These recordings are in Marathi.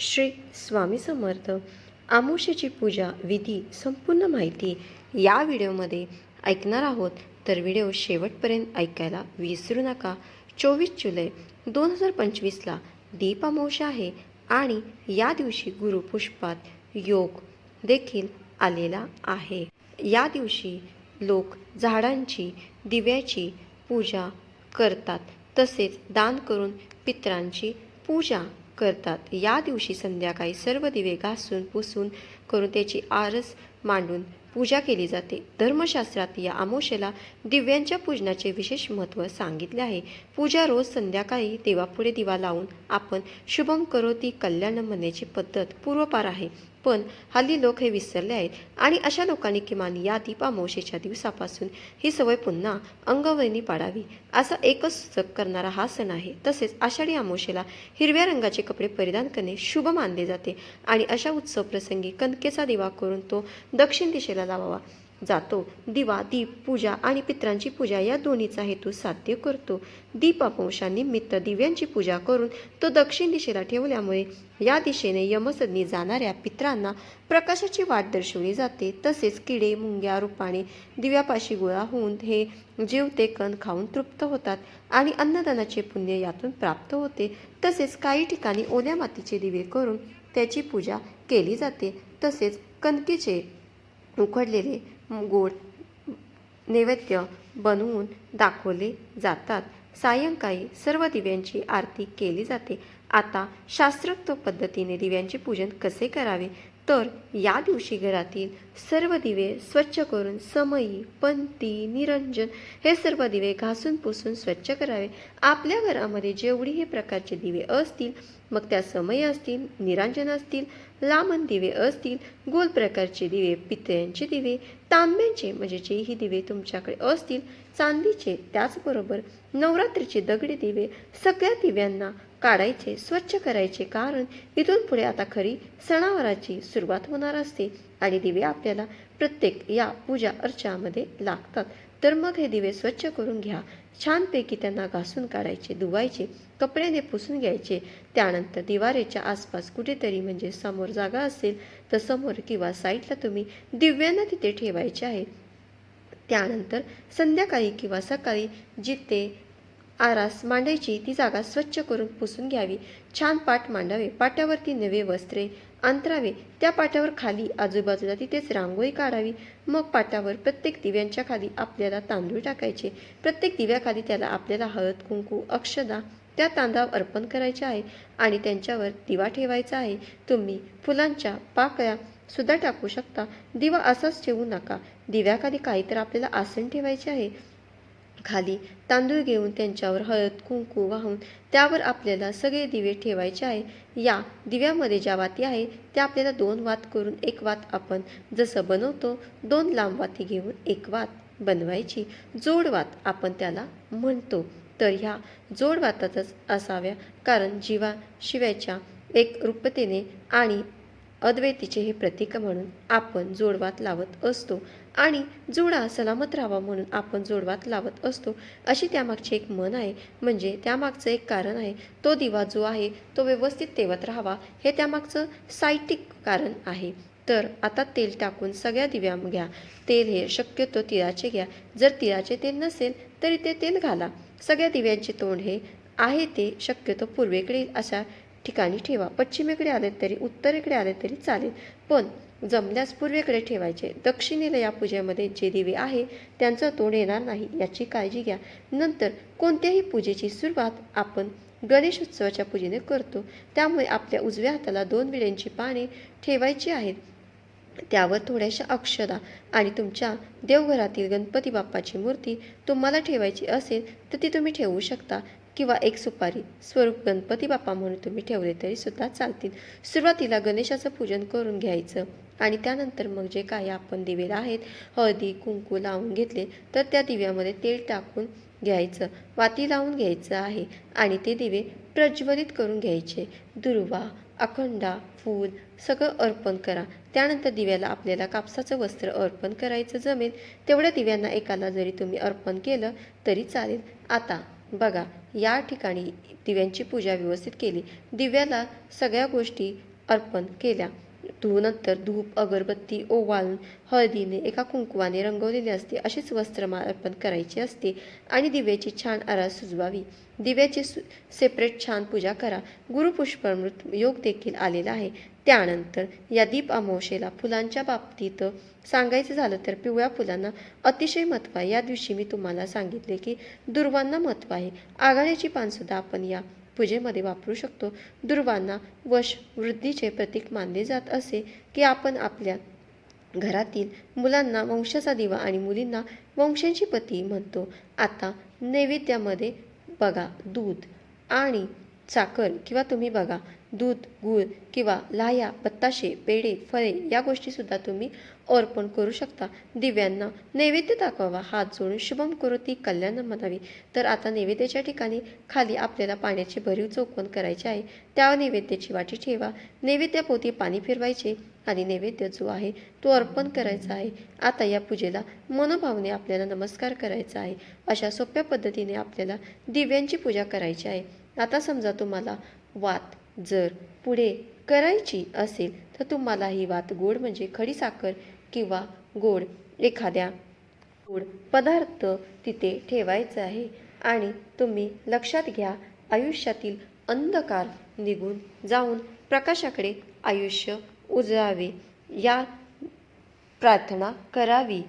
श्री स्वामी समर्थ. आमुषेची पूजा विधी संपूर्ण माहिती या व्हिडिओमध्ये ऐकणार आहोत. तर व्हिडिओ शेवटपर्यंत ऐकायला विसरू नका. चोवीस जुलै दोन हजार पंचवीसला दीप आहे आणि या दिवशी गुरुपुष्पात योग देखील आलेला आहे. या दिवशी लोक झाडांची दिव्याची पूजा करतात. तसेच दान करून पितरांची पूजा करतात. या दिवशी संध्याकाळी सर्व दिवे घासून पुसून करून त्याची आरस मांडून पूजा केली जाते. धर्मशास्त्रात या आमोशेला दिव्यांच्या पूजनाचे विशेष महत्त्व सांगितले आहे. पूजा रोज संध्याकाळी देवापुढे दिवा लावून आपण शुभम करोती कल्याण म्हणण्याची पद्धत पूर्वपार आहे. पण हल्ली लोक हे विसरले आहेत. आणि अशा लोकांनी किमान या दीप दिवसापासून ही सवय पुन्हा अंगवळणी पाडावी असा एकच सूचक करणारा हा सण आहे. तसेच आषाढी अमोशेला हिरव्या रंगाचे कपडे परिधान करणे शुभ मानले जाते. आणि अशा उत्सव प्रसंगी कणकेचा दिवा करून तो दक्षिण दिशेला लावावा. जातो. दिवा दीप पूजा आणि पित्रांची पूजा या दोन्हीचा हेतू साध्य करतो. दीप अमावस्यानिमित्त दिव्यांची पूजा करून तो दक्षिण दिशेला ठेवल्यामुळे या दिशेने यमसदनी जाणाऱ्या पित्रांना प्रकाशाची वाट दर्शवली जाते. तसेच किडे मुंग्या रूपाने दिव्यापाशी गोळा होऊन हे जीव ते कण खाऊन तृप्त होतात आणि अन्नदानाचे पुण्य यातून प्राप्त होते. तसेच काही ठिकाणी ओल्या मातीचे दिवे करून त्याची पूजा केली जाते. तसेच कणकेचे उकडलेले गोड नैवेद्य बनवून दाखवले जातात. सायंकाळी सर्व दिव्यांची आरती केली जाते. आता शास्त्रोक्त पद्धतीने दिव्यांचे पूजन कसे करावे? तर या दिवशी घरातील सर्व दिवे स्वच्छ करून समयी पंती निरंजन हे सर्व दिवे घासून पुसून स्वच्छ करावे. आपल्या घरामध्ये जेवढी हे प्रकारचे दिवे असतील मग त्या समय असतील निरांजन असतील लामन दिवे असतील गोल प्रकारचे दिवे पितळ्यांचे दिवे तांब्यांचे म्हणजे जेही दिवे तुमच्याकडे असतील चांदीचे त्याचबरोबर नवरात्रीचे दगडी दिवे सगळ्या दिव्यांना काढायचे स्वच्छ करायचे कारण इथून पुढे आता खरी सणावाराची सुरुवात होणार असते आणि दिवे आपल्याला प्रत्येक या पूजा अर्चामध्ये लागतात. तर मग हे दिवे स्वच्छ करून घ्या. छानपैकी त्यांना घासून काढायचे धुवायचे कपड्याने पुसून घ्यायचे. त्यानंतर दिवारेच्या आसपास कुठेतरी म्हणजे समोर जागा असेल तर समोर किंवा साईडला तुम्ही दिव्यांना तिथे ठेवायचे आहे. त्यानंतर संध्याकाळी किंवा सकाळी जिथे आरास मांडायची ती जागा स्वच्छ करून पुसून घ्यावी. छान पाट मांडावे. पाट्यावरती नवे वस्त्रे अंतरावे. त्या पाट्यावर खाली आजूबाजूला तिथेच रांगोळी काढावी. मग पाट्यावर प्रत्येक दिव्यांच्या खाली आपल्याला तांदूळ टाकायचे. प्रत्येक दिव्याखाली त्याला आपल्याला हळद कुंकू अक्षदा त्या तांदळावर अर्पण करायचे आहे आणि त्यांच्यावर दिवा ठेवायचा आहे. तुम्ही फुलांच्या पाकळ्या सुद्धा टाकू शकता. दिवा असाच ठेवू नका. दिव्याखाली काहीतरी आपल्याला आसन ठेवायचे आहे. खाली तांदूळ घेऊन त्यांच्यावर हळद कुंकू वाहून त्यावर आपल्याला सगळे दिवे ठेवायचे आहे. या दिव्यामध्ये ज्या वाती आहे त्या आपल्याला दोन वात करून एक वात आपण जसं बनवतो दोन लांब वाती घेऊन एक वात बनवायची. जोडवात आपण त्याला म्हणतो. तर ह्या जोडवातातच असाव्या. कारण जीवा शिव्याच्या एक रूपतेने आणि अद्वैतीचे हे प्रतीक म्हणून आपण जोडवात लावत असतो आणि जोडा सलामत राहावा म्हणून आपण जोडवात लावत असतो. अशी त्यामागची एक मन आहे. म्हणजे त्यामागचं एक कारण आहे. तो दिवा जो आहे तो व्यवस्थित तेवत राहावा. हे त्यामागचं सायटिक कारण आहे. तर आता तेल टाकून सगळ्या दिव्या घ्या. तेल हे शक्यतो तिळाचे घ्या. जर तिळाचे तेल नसेल तरी ते तेल घाला. सगळ्या दिव्यांचे तोंड हे आहे ते शक्यतो पूर्वेकडे अशा ठिकाणी ठेवा. पश्चिमेकडे आले तरी उत्तरेकडे आले तरी चालेल. पण जमल्यास पूर्वेकडे ठेवायचे. दक्षिणेला या पूजेमध्ये जे दिवे आहे त्यांचं तोड येणार नाही याची काळजी घ्या. नंतर कोणत्याही पूजेची सुरुवात आपण गणेश उत्सवाच्या पूजेने करतो. त्यामुळे आपल्या उजव्या हाताला दोन विड्यांची पाने ठेवायची आहेत. त्यावर थोड्याशा अक्षदा आणि तुमच्या देवघरातील गणपती बाप्पाची मूर्ती तुम्हाला ठेवायची असेल तर ती तुम्ही ठेवू शकता. किंवा एक सुपारी स्वरूप गणपती बाप्पा म्हणून तुम्ही ठेवले तरी सुद्धा चालतील. सुरुवातीला गणेशाचं पूजन करून घ्यायचं आणि त्यानंतर मग जे काही आपण दिवेला आहेत हळदी कुंकू लावून घेतले तर त्या दिव्यामध्ये तेल टाकून घ्यायचं. वाती लावून घ्यायचं आहे आणि ते दिवे प्रज्वलित करून घ्यायचे. दुर्वा अखंडा फूल सगळं अर्पण करा. त्यानंतर दिव्याला आपल्याला कापसाचं वस्त्र अर्पण करायचं जमेल. तेवढ्या दिव्यांना एकाला जरी तुम्ही अर्पण केलं तरी चालेल. आता बघा या ठिकाणी दिव्यांची पूजा व्यवस्थित केली. दिव्याला सगळ्या गोष्टी अर्पण केल्या. धूनंतर धूप अगरबत्ती ओवाळून हळदीने एका कुंकवाने रंगवलेले असते. अशीच वस्त्रमाळ अर्पण करायची असते आणि दिव्याची छान आरास सुजवावी. दिव्याची सु सेपरेट छान पूजा करा. गुरुपुष्पामृत योग देखील आलेला आहे. त्यानंतर या दीप अमावशेला फुलांच्या बाबतीत सांगायचं झालं तर पिवळ्या फुलांना अतिशय महत्त्व आहे. या दिवशी मी तुम्हाला सांगितले की दुर्वांना महत्त्व आहे. आघाड्याची पानसुद्धा आपण या पूजेमध्ये वापरू शकतो. दुर्वांना वश वृद्धीचे प्रतीक मानले जात असे की आपण आपल्या घरातील मुलांना वंशाचा दिवा आणि मुलींना वंशांची पती म्हणतो. आता नैवेद्यामध्ये बघा दूध आणि साखर किंवा तुम्ही बघा दूध गूळ किंवा लाह्या बत्ताशे पेढे फळे या गोष्टीसुद्धा तुम्ही अर्पण करू शकता. दिव्यांना नैवेद्य दाखवावा. हात जोडून शुभम करोती कल्याण म्हणावी. तर आता नैवेद्याच्या ठिकाणी खाली आपल्याला पाण्याची भरीव चौकन करायची आहे. त्या नैवेद्याची वाटी ठेवा. नैवेद्यापोती पाणी फिरवायचे आणि नैवेद्य जो आहे तो अर्पण करायचा आहे. आता या पूजेला मनोभावने आपल्याला नमस्कार करायचा आहे. अशा सोप्या पद्धतीने आपल्याला दिव्यांची पूजा करायची आहे. आता समजा तुम्हाला वात जर पुढे करायची असेल तर तुम्हाला ही वात गोड म्हणजे खडीसाखर किंवा गोड एखाद्या गोड पदार्थ तिथे ठेवायचा आहे. आणि तुम्ही लक्षात घ्या आयुष्यातील अंधकार निघून जाऊन प्रकाशाकडे आयुष्य उजळावे. या प्रार्थना करावी.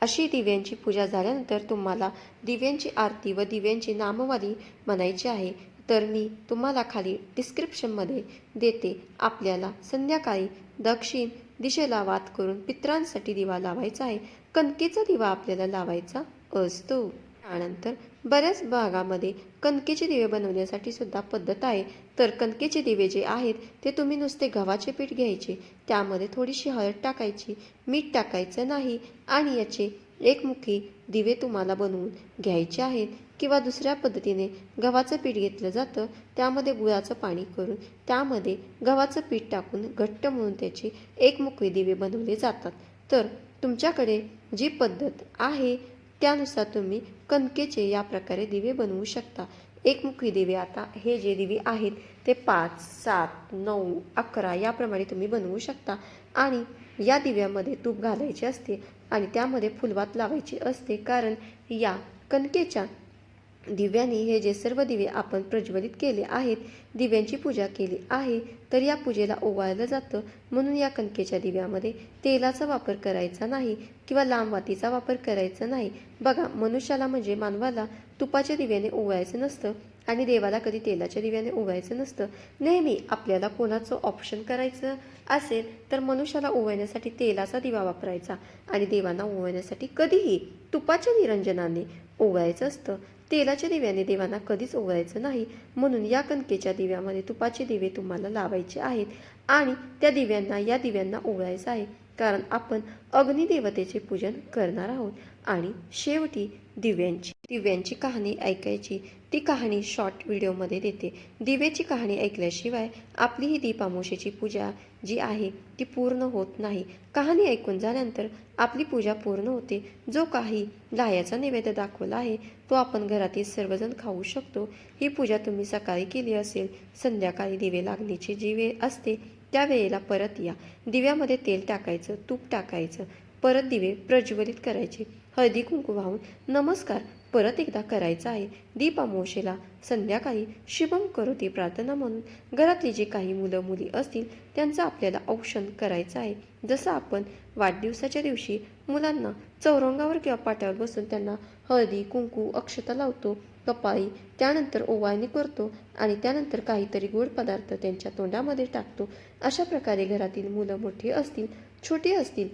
अशी दिव्यांची पूजा झाल्यानंतर तुम्हाला दिव्यांची आरती व दिव्यांची नामवाली म्हणायची आहे. तर मी तुम्हाला खाली डिस्क्रिप्शनमध्ये देते. आपल्याला संध्याकाळी दक्षिण दिशेला वात करून पित्रांसाठी दिवा लावायचा आहे. कणकेचा दिवा आपल्याला लावायचा असतो. त्यानंतर बऱ्याच भागामध्ये कणकेचे दिवे बनवण्यासाठी सुद्धा पद्धत आहे. तर कणकेचे दिवे जे आहेत ते तुम्ही नुसते गव्हाचे पीठ घ्यायचे. त्यामध्ये थोडीशी हळद टाकायची. मीठ टाकायचं नाही आणि याचे एकमुखी दिवे तुम्हाला बनवून घ्यायचे आहेत किंवा दुसऱ्या पद्धतीने गव्हाचं पीठ घेतलं जातं त्यामध्ये गुळाचं पाणी करून त्यामध्ये गव्हाचं पीठ टाकून घट्ट म्हणून त्याचे एकमुखी दिवे बनवले जातात. तर तुमच्याकडे जी पद्धत आहे त्यानुसार तुम्ही कणकेचे या प्रकारे दिवे बनवू शकता. एकमुखी दिवे आता हे जे दिवे आहेत ते पाच सात नऊ अकरा याप्रमाणे तुम्ही बनवू शकता. आणि या दिव्यामध्ये तूप घालायचे असते आणि त्यामध्ये फुलवात लावायची असते. कारण या कणकेच्या दिव्यांनी हे जे सर्व दिवे आपण प्रज्वलित केले आहेत दिव्यांची पूजा केली आहे तर या पूजेला ओवाळलं जातं. म्हणून या कणकेच्या दिव्यामध्ये तेलाचा वापर करायचा नाही किंवा लांब वातीचा वापर करायचा नाही. बघा मनुष्याला म्हणजे मानवाला तुपाच्या दिव्याने ओवाळायचं नसतं. आणि देवाला कधी तेलाच्या दिव्याने ओवाळायचं नसतं. नेहमी आपल्याला कोणाचं ऑप्शन करायचं असेल तर मनुष्याला ओवाळण्यासाठी तेलाचा दिवा वापरायचा. आणि देवांना ओवाळण्यासाठी कधीही तुपाच्या निरंजनाने ओवायचं असतं. तेलाच्या दिव्याने देवांना कधीच ओवायचं नाही. म्हणून या कणकेच्या दिव्यामध्ये तुपाचे दिवे तुम्हाला लावायचे आहेत आणि त्या दिव्यांना या दिव्यांना ओवायचं आहे. कारण आपण अग्निदेवतेचे पूजन करणार आहोत. आणि शेवटी दिव्यांची दिव्यांची कहाणी ऐकायची. ती कहाणी शॉर्ट व्हिडिओमध्ये देते. दिव्याची कहाणी ऐकल्याशिवाय आपली ही दीपामोशेची पूजा जी आहे ती पूर्ण होत नाही. कहाणी ऐकून झाल्यानंतर आपली पूजा पूर्ण होते. जो काही लाह्याचा नैवेद्य दाखवला आहे तो आपण घरातील सर्वजण खाऊ शकतो. ही पूजा तुम्ही सकाळी केली असेल संध्याकाळी दिवे लागण्याची जी वेळ असते त्या वेळेला परत या. दिव्यामध्ये तेल टाकायचं तूप टाकायचं. परत दिवे प्रज्वलित करायचे. हळदी कुंकू वाहून नमस्कार. परत एकदा करायचा आहे. दीप संध्याकाळी शुभम करोती प्रार्थना म्हणून घरातली जी काही मुलं मुली असतील त्यांचं आपल्याला औक्षण करायचं आहे. जसं आपण वाढदिवसाच्या दिवशी मुलांना चौरंगावर किंवा पाट्यावर बसून त्यांना हळदी कुंकू अक्षता लावतो कपाळी त्यानंतर ओवाळणी करतो आणि त्यानंतर काहीतरी गोड पदार्थ त्यांच्या तोंडामध्ये टाकतो. अशा प्रकारे घरातील मुलं मोठी असतील छोटी असतील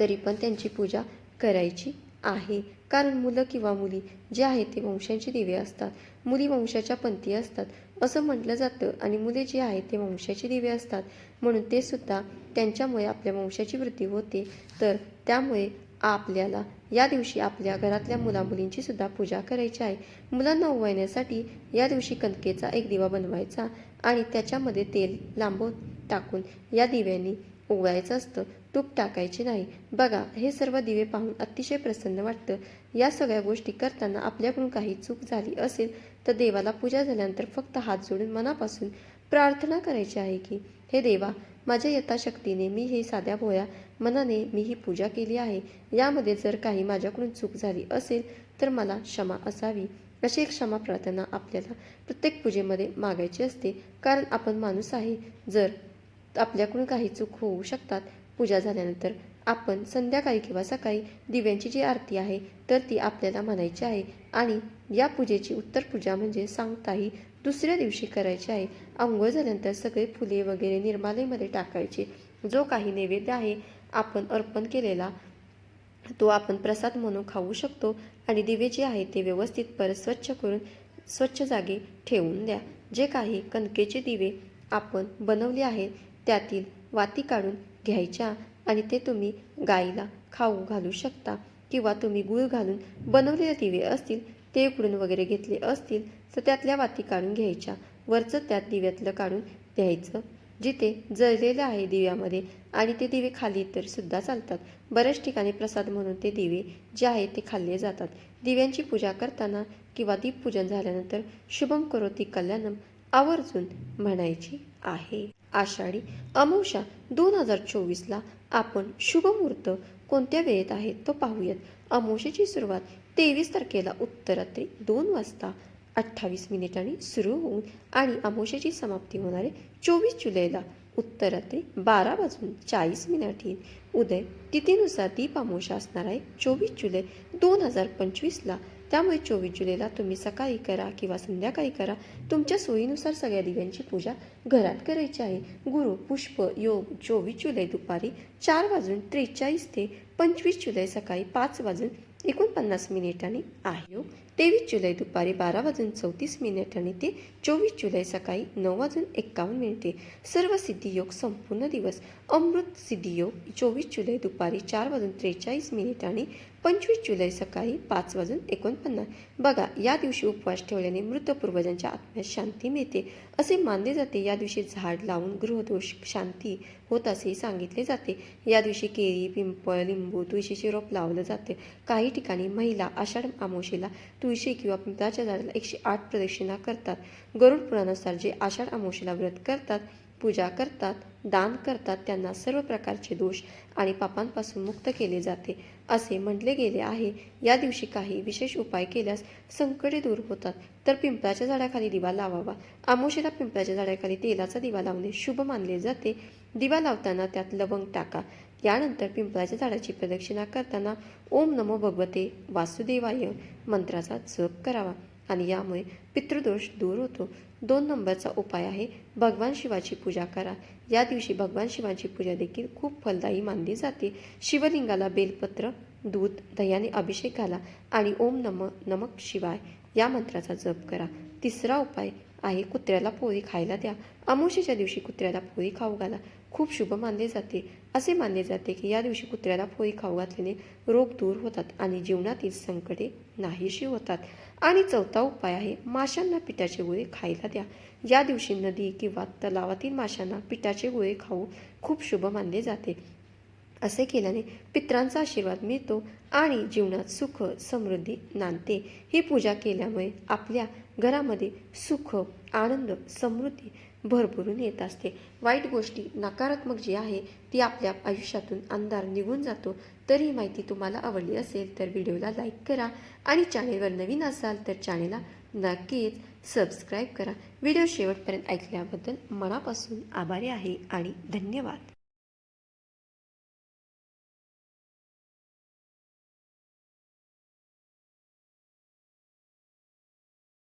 तरी पण त्यांची पूजा करायची आहे. कारण मुलं किंवा मुली जे आहेत ते वंशांची दिवे असतात. मुली वंशाच्या पंथी असतात असं म्हटलं जातं. आणि मुले जे आहेत ते वंशाची दिवे असतात. म्हणून ते सुद्धा त्यांच्यामुळे आपल्या वंशाची वृद्धी होते. तर त्यामुळे आपल्याला या दिवशी आपल्या घरातल्या मुलामुलींची सुद्धा पूजा करायची आहे. मुलांना उवळण्यासाठी या दिवशी कणकेचा एक दिवा बनवायचा आणि त्याच्यामध्ये तेल लांबून टाकून या दिव्यांनी ओवाळायचं असतं. तूप टाकायचे नाही. बघा हे सर्व दिवे पाहून अतिशय प्रसन्न वाटतं. या सगळ्या गोष्टी करताना आपल्याकडून काही चूक झाली असेल तर देवाला पूजा झाल्यानंतर फक्त हात जोडून मनापासून प्रार्थना करायची आहे की हे देवा माझ्या यथाशक्तीने मी हे साध्या भोया मनाने मी ही पूजा केली आहे. यामध्ये जर काही माझ्याकडून चूक झाली असेल तर मला क्षमा असावी. अशी एक क्षमा प्रार्थना आपल्याला प्रत्येक पूजेमध्ये मागायची असते. कारण आपण माणूस आहे. जर आपल्याकडून काही चूक होऊ शकतात पूजा झाल्यानंतर आपण संध्याकाळी किंवा सकाळी दिव्यांची जी आरती आहे तर ती आपल्याला म्हणायची आहे. आणि या पूजेची उत्तर पूजा म्हणजे सांगताही दुसऱ्या दिवशी करायची आहे. आंघोळ झाल्यानंतर सगळे फुले वगैरे निर्मालयमध्ये टाकायचे. जो काही नैवेद्य आहे आपण अर्पण केलेला तो आपण प्रसाद म्हणून खाऊ शकतो. आणि दिवे जे आहे ते व्यवस्थित परत स्वच्छ करून स्वच्छ जागी ठेवून द्या. जे काही कणकेचे दिवे आपण बनवले आहेत त्यातील वाती काढून घ्यायच्या आणि ते तुम्ही गाईला खाऊ घालू शकता किंवा तुम्ही गुळ घालून बनवलेले दिवे असतील ते उकडून वगैरे घेतले असतील तर त्यातल्या वाती काढून घ्यायच्या. वरचं त्यात दिव्यातलं काढून द्यायचं जिथे जळलेलं आहे दिव्यामध्ये आणि ते दिवे खाली तर सुद्धा चालतात. बऱ्याच ठिकाणी प्रसाद म्हणून ते दिवे जे आहेत ते खाल्ले जातात. दिव्यांची पूजा करताना किंवा दीपपूजन झाल्यानंतर शुभम करोती कल्याणम आवर्जून म्हणायची आहे. आषाढी अमावस्या दोन हजार चोवीसला आपण शुभमुहूर्त कोणत्या वेळेत आहे तो पाहूयात. अमावस्याची सुरुवात तेवीस तारखेला उत्तरात्री दोन वाजता अठ्ठावीस मिनिटांनी सुरू होऊन आणि अमावस्याची समाप्ती होणारे चोवीस जुलैला उत्तरात्री बारा वाजून चाळीस मिनिटी उदय तिथीनुसार दीप अमावस्या असणार आहे. चोवीस जुलै दोन हजार पंचवीसला त्यामुळे चोवीस जुलैला तुम्ही सकाळी करा किंवा संध्याकाळी करा. तुमच्या सोयीनुसार सगळ्या दिव्यांची पूजा घरात करायची आहे. गुरु पुष्प योग चोवीस जुलै दुपारी चार वाजून त्रेचाळीस ते पंचवीस जुलै सकाळी पाच वाजून एकोणपन्नास मिनिटांनी आहे. योग तेवीस जुलै दुपारी बारा वाजून चौतीस मिनिट आणि ते चोवीस जुलै सकाळी नऊ वाजून एक्कावन्न मिनिटे. सर्व सिद्धियोग संपूर्ण दिवस. अमृत सिद्धियोग चोवीस जुलै दुपारी चार वाजून त्रेचाळीस मिनिट आणि पंचवीस जुलै सकाळी पाच वाजून एकोणपन्नास. बघा या दिवशी उपवास ठेवल्याने मृत पूर्वजांच्या आत्म्यास शांती मिळते. असे मानले जाते. या दिवशी झाड लावून गृहदोष शांती होत असेही सांगितले जाते. या दिवशी केळी पिंपळ लिंबू तुळशीचे रोप लावलं जाते. काही ठिकाणी महिला आषाढ अमावस्येला तुळशी किंवा पिंपळाच्या झाडाला एकशे आठ प्रदक्षिणा करतात. गरुड पुराणानुसार जे आषाढ अमावस्येला व्रत करतात पूजा करतात दान करतात त्यांना सर्व प्रकारचे दोष आणि पापांपासून मुक्त केले जाते. असे म्हटले गेले आहे. या दिवशी काही विशेष उपाय केल्यास संकटे दूर होतात. तर पिंपळाच्या झाडाखाली दिवा लावावा. आमोशेला पिंपळाच्या झाडाखाली तेलाचा दिवा लावणे शुभ मानले जाते. दिवा लावताना त्यात लवंग टाका. यानंतर पिंपळाच्या झाडाची प्रदक्षिणा करताना ओम नमो भगवते वासुदेवाय मंत्राचा जप करावा. आणि यामुळे पितृदोष दूर होतो. दोन नंबरचा उपाय आहे भगवान शिवाची पूजा करा. या दिवशी भगवान शिवाची पूजा देखील खूप फलदायी मानली जाते. शिवलिंगाला बेलपत्र दूध दह्याने अभिषेक घाला आणि ओम नम नमक शिवाय या मंत्राचा जप करा. तिसरा उपाय आहे कुत्र्याला पोळी खायला द्या. अमुशीच्या दिवशी कुत्र्याला पोळी खाऊ घाला. खूप शुभ मानले जाते. असे मानले जाते की या दिवशी कुत्र्याला पोळी खाऊ घातल्याने रोग दूर होतात आणि जीवनातील संकटे नाहीशी होतात. आणि चौथा उपाय आहे माशांना पिठाचे गोळे खायला द्या. या दिवशी नदी किंवा तलावातील माशांना पिठाचे गोळे खाऊ खूप शुभ मानले जाते. असे केल्याने पित्रांचा आशीर्वाद मिळतो आणि जीवनात सुख समृद्धी नांदते. ही पूजा केल्यामुळे आपल्या घरामध्ये सुख आनंद समृद्धी भरभरून येत असते. वाईट गोष्टी नकारात्मक जी आहे ती आपल्या आयुष्यातून अंधार निघून जातो. तर ही माहिती तुम्हाला आवडली असेल तर व्हिडिओला लाईक करा आणि चॅनेलवर नवीन असाल तर चॅनेलला नक्कीच सबस्क्राईब करा. व्हिडिओ शेवटपर्यंत ऐकल्याबद्दल मनापासून आभारी आहे आणि धन्यवाद.